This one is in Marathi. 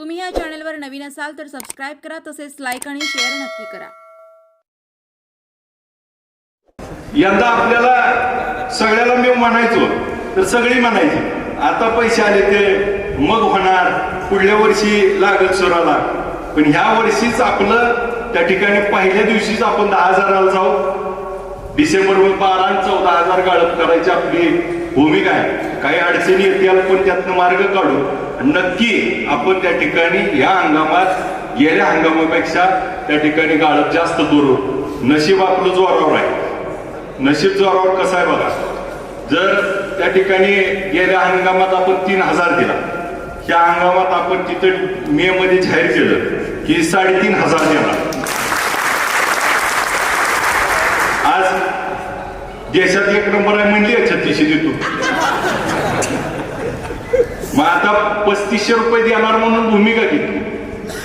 तुम्ही या चॅनलवर नवीन असाल तर सबस्क्राईब करा तसेच लाईक आणि शेअर नक्की करा. यंदा आपल्याला सगळ्याला मी म्हणायचो तर सगळी म्हणायची आता पैसे आले ते मग होणार पुढल्या वर्षी लागत सुराला. पण ह्या वर्षीच आपलं त्या ठिकाणी पहिल्या दिवशीच आपण दहा हजाराला जाऊ. डिसेंबर बारा चौदा हजार गाळप करायची आपली भूमिका आहे. काही अडचणी येतील पण त्यातनं मार्ग काढू. नक्की आपण त्या ठिकाणी या हंगामात गेल्या हंगामापेक्षा त्या ठिकाणी गाळप जास्त दूर नशीब आपलं जोरावर आहे. नशीब जोरावर कसं आहे बघा. जर त्या ठिकाणी गेल्या हंगामात आपण तीन हजार दिला ह्या हंगामात आपण तिथं मे मध्ये जाहीर केलं की साडेतीन हजार देणार. आज देशात एक नंबर आहे म्हणली आहे छत्तीसशे देतो मग आता पस्तीसशे रुपये देणार म्हणून भूमिका